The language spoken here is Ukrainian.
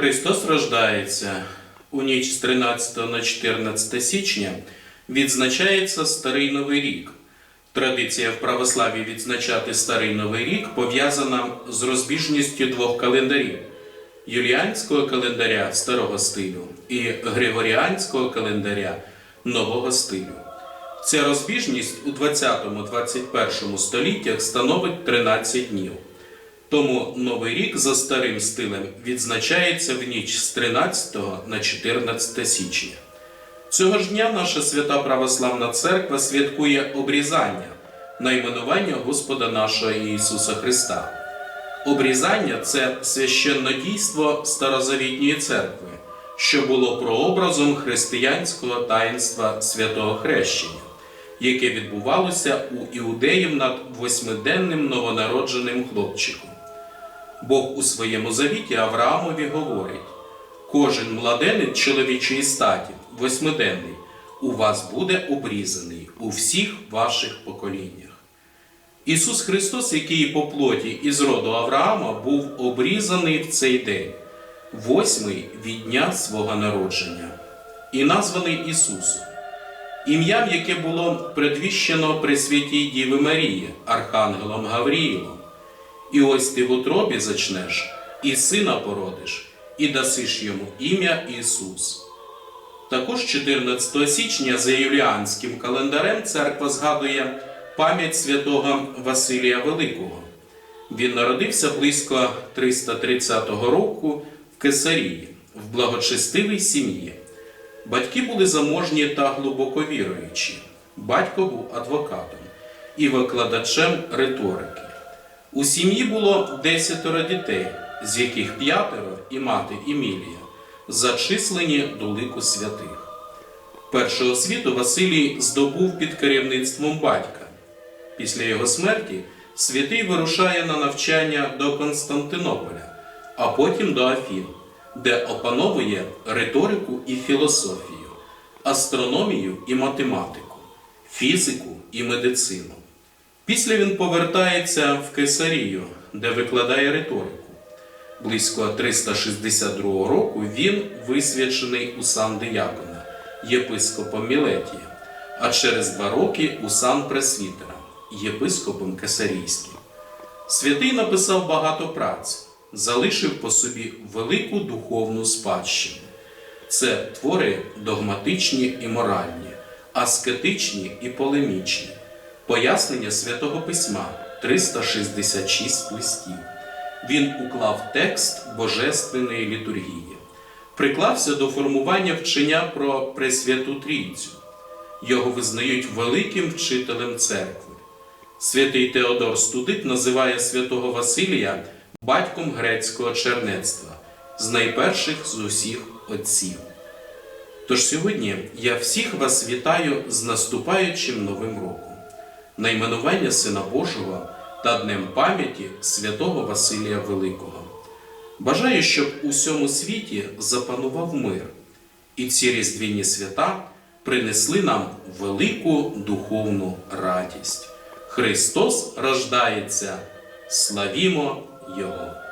Христос рождається у ніч з 13 на 14 січня відзначається Старий Новий рік. Традиція в православі відзначати Старий Новий рік пов'язана з розбіжністю двох календарів юліанського календаря старого стилю і григоріанського календаря нового стилю. Ця розбіжність у 20-21 століттях становить 13 днів. Тому Новий рік за старим стилем відзначається в ніч з 13 на 14 січня. Цього ж дня наша свята православна церква святкує обрізання, найменування Господа нашого Ісуса Христа. Обрізання це священнодійство старозавітньої церкви, що було прообразом християнського таїнства святого хрещення, яке відбувалося у іудеїв над восьмиденним новонародженим хлопчиком. Бог у своєму завіті Авраамові говорить: кожен младенець чоловічої статі, восьмиденний, у вас буде обрізаний у всіх ваших поколіннях. Ісус Христос, який по плоті із роду Авраама, був обрізаний в цей день, восьмий від дня свого народження, і названий Ісусом, ім'ям, яке було предвіщено при святій Діви Марії, Архангелом Гавріїлом. І ось ти в утробі зачнеш, і сина породиш, і дасиш йому ім'я Ісус. Також 14 січня за юліанським календарем церква згадує пам'ять святого Василія Великого. Він народився близько 330 року в Кесарії, в благочестивій сім'ї. Батьки були заможні та глибоко віруючі. Батько був адвокатом і викладачем риторики. У сім'ї було десятеро дітей, з яких п'ятеро і мати Емілія зачислені до лику святих. Першу освіту Василій здобув під керівництвом батька. Після його смерті святий вирушає на навчання до Константинополя, а потім до Афін, де опановує риторику і філософію, астрономію і математику, фізику і медицину. Після він повертається в Кесарію, де викладає риторику. Близько 362 року він висвячений у сан диякона, єпископом Мілетія, а через два роки у сан пресвітера, єпископом Кесарійським. Святий написав багато праць, залишив по собі велику духовну спадщину. Це твори догматичні і моральні, аскетичні і полемічні, пояснення святого письма 366 листів. Він уклав текст Божественної літургії, приклався до формування вчення про Пресвяту Трійцю. Його визнають великим вчителем церкви. Святий Теодор Студит називає святого Василія батьком грецького чернецтва, з найперших з усіх отців. Тож сьогодні я всіх вас вітаю з наступаючим Новим роком, найменування Сина Божого та Днем пам'яті святого Василія Великого. Бажаю, щоб у всьому світі запанував мир, і ці різдвяні свята принесли нам велику духовну радість. Христос рождається, славімо Його!